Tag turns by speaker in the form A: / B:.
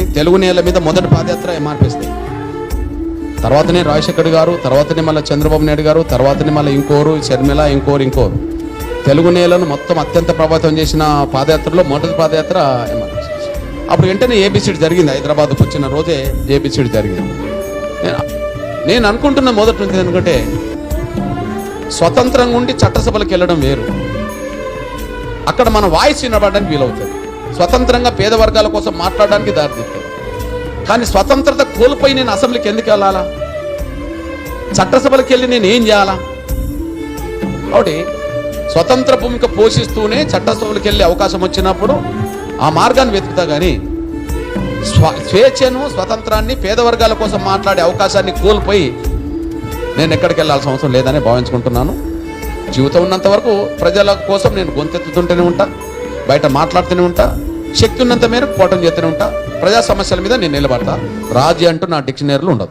A: కాబట్టి తెలుగు నేల మీద మొదటి పాదయాత్ర ఎంఆర్పిస్తాయి తర్వాతనే రాజశేఖర్ గారు తర్వాతనే మళ్ళీ చంద్రబాబు నాయుడు గారు తర్వాతనే మళ్ళీ ఇంకోరు షర్మిల ఇంకోరు ఇంకోరు. తెలుగు నేలను మొత్తం అత్యంత ప్రభావితం చేసిన పాదయాత్రలో మొదటి పాదయాత్ర ఎంఆర్పిసి అప్పుడు వెంటనే ఏబిసిడి జరిగింది. హైదరాబాద్కు వచ్చిన రోజే ఏబిసిడి జరిగింది. నేను నేను అనుకుంటున్న మొదటి నుంచి ఎందుకంటే స్వతంత్రంగా ఉండి చట్టసభలకు వెళ్ళడం వేరు. అక్కడ మన వాయిస్ వినబడడానికి వీలవుతుంది. స్వతంత్రంగా పేద వర్గాల కోసం మాట్లాడడానికి దారితీస్తుంది కానీ స్వతంత్రత కోల్పోయి నేను అసెంబ్లీకి ఎందుకు వెళ్ళాలా? చట్టసభలకు వెళ్ళి నేను ఏం చేయాలా? కాబట్టి స్వతంత్ర భూమిక పోషిస్తూనే చట్టసభలకు వెళ్ళే అవకాశం వచ్చినప్పుడు ఆ మార్గాన్ని వెతుకుతా కానీ స్వ స్వేచ్ఛను స్వతంత్రాన్ని పేద వర్గాల కోసం మాట్లాడే అవకాశాన్ని కోల్పోయి నేను ఎక్కడికి వెళ్ళాల్సిన అవసరం లేదని భావించుకుంటున్నాను. జీవితం ఉన్నంత వరకు ప్రజల కోసం నేను గొంతెత్తుతుంటూనే ఉంటా బయట మాట్లాడుతూనే ఉంటా శక్తి ఉన్నంత మేరకు పోవటం చేస్తూనే ఉంటా. ప్రజా సమస్యల మీద నేను నిలబడతా. రాజీ అంటూ నా డిక్షనరీలు ఉండదు.